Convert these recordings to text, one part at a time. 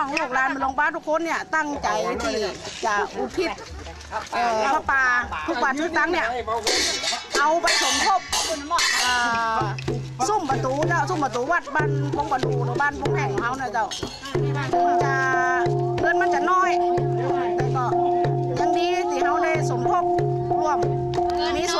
ทุกคนเนี่ยตั้งใจที่จะอุทิศเอ่อพระป่าทุกบาททุกตังค์เนี่ยเอาไปสมทบเอ่อซุ้มประตูเจ้าซุ้มประตูวัดบ้านพงประดูหรือบ้านพงแห่งของเขาเนะเจ้าถึงจะเงินมันจะน้อยแต่ก็ยังดีที่เขาได้สมทบร่วมมีส่วน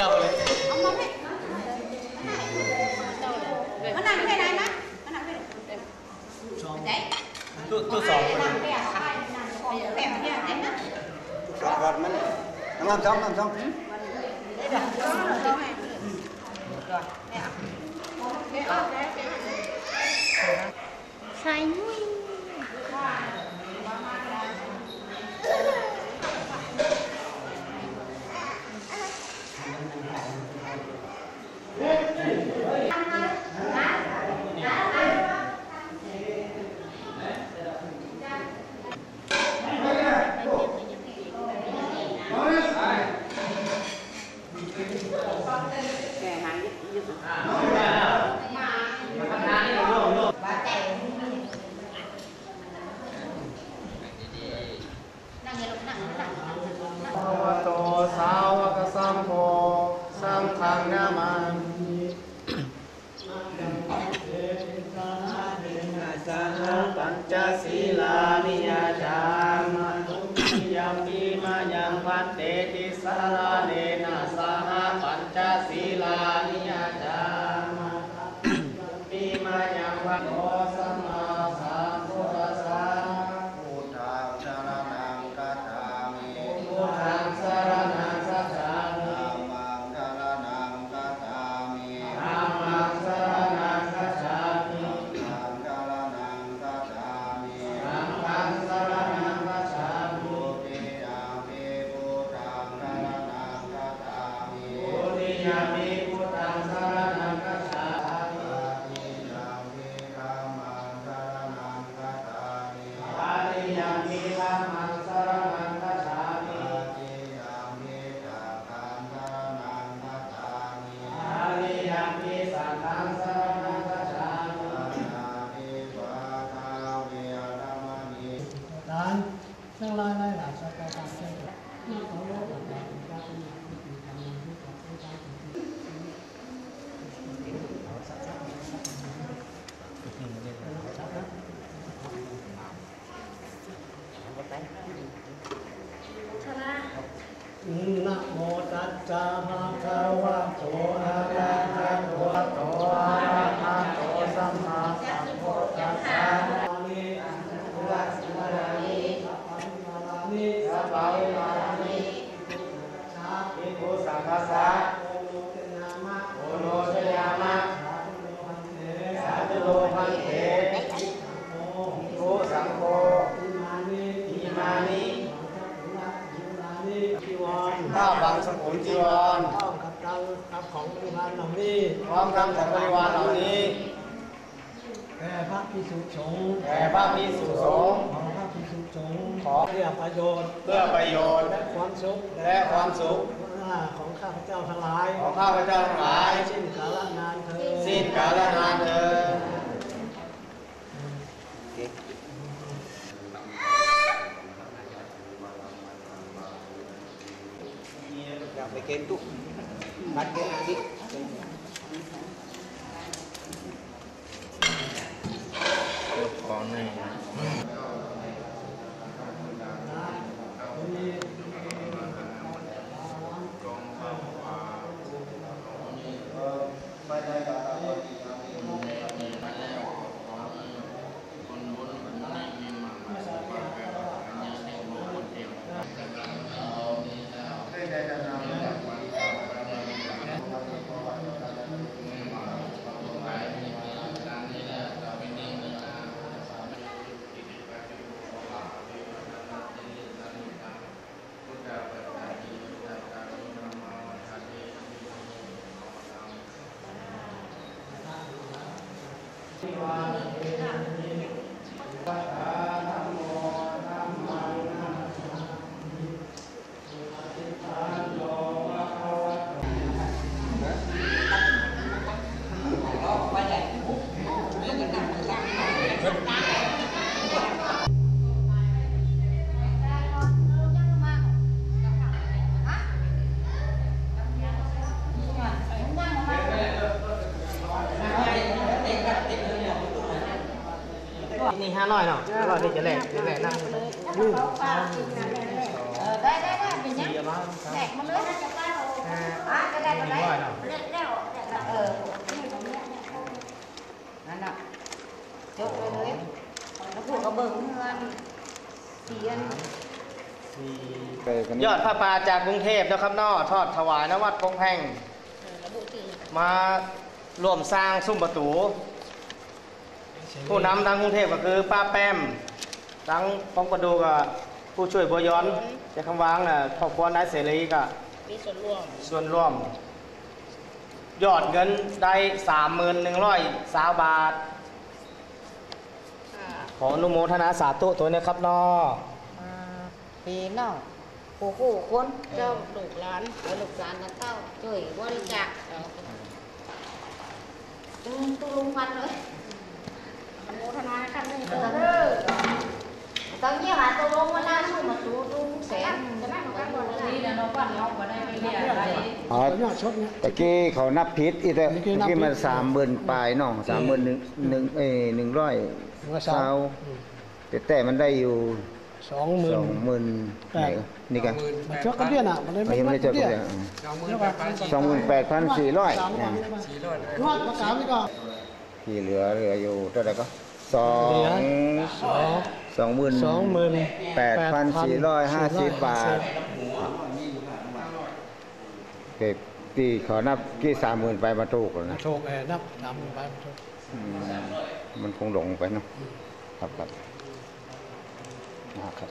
trâu lên. Ông bấm đấy. Nó nằm cái này má Nó nằm cái này Đấy. Tôi tôi sọ Làm bè có ai làm bè kia đánh á Sọ gọt mất Nó làm xong làm xong. Đấy là Rồi. Mẹ Xanh ติสาราเนนะสหปัญจศีลานิยจา Para lá, ับของบริวารเหล่านี้พร้อมทั้งสังบริวารเหล่านี้แด่พระพิกษุสงแด่พระพิสุสงขอพระพิกษุสงขอเพื่อประโยชน์เพื่อประโยชน์และความสุขและความสุขของข้าพเจ้าทั้งหลายของข้าพเจ้าทั้งหลายสิ้นกาลนานเถิดสิ้นกาลนานเถิดไปเกณฑ์ตุ๊ Pakai lagi. Konek. นี่ห้าร้อยเนาะห้าร้อยนี่จะแหลกจะแหลกนั่งเลยได้ได้ได้เปเนยังแหลกมาเลยอ่าก็ได้ก็ได้แหลล้นั่นน่ะจบไปเลยแล้วพูดกับเบิ้งเงินเสียนยอดพระปาจากกรุงเทพนะครับนอทอดถวายนวัดกงแพงมารวมสร้างซุ้มประตู ผู้นำทางกรุงเทพก็คือป้าแป้มทางฟองประดูกับผู้ช่วยบัวย้อนเจะคำวางน่ะครอบครัวนายเสรีก็มีส่วนร่วมส่วนร่วม ยอดเงินได้สามหมื่นหนึ่งร้อยสาบาทขออนุโมทนาสาธุตัวนี้ครับนอปีน้องผู้คู่คนเจ้าลูกหลานเอาลูกหลานนะเต้าช่วยบริจาคตึงตุ้ลุงพันเลยอนุ โมทนาครับนี่เออต้องเยี่ยมหาตัวลงมาล่าสู้มาสู้ลุงแสนจะนั่งกันบนนี้เดี๋ยวเราปั้นเราก็ได้ไม่เรียกอะไรอ๋อเนี่ยชดเนี่ยตะกี้เขานับผิดอีแต่ตะกี้ตะนับกี้ผิดมันสามหมื่นปลายน้องสามหมื่นหนึ่งหนึ่งเอ้ยหนึ่งร้อยว่าเศร้าแต่แต่มันได้อยู่สองหมื่สนองหมื่นแปไหนดนี่กันมันชดกันเดียน่ะมันได้ไม่ยังไม่ได้เจอกันเลยสองหมื่นแปดพันสี่ร้อยสี่ร้อยรอดประกาศนี่ก็ที่เหลือเหลืออยู่เท่าไหร่ก็ สอเหลืงอสองสองหมื่นสองหมื่นแปดพันสี่ร้อยห้าสิบบาทเก็บที่เขานับกี่สามหมื่นไปมาถูกแล้วนะโชคเออนับสามหมื่นไปโชคอืมมันคงหลงไปเนาะครับครับนะครับ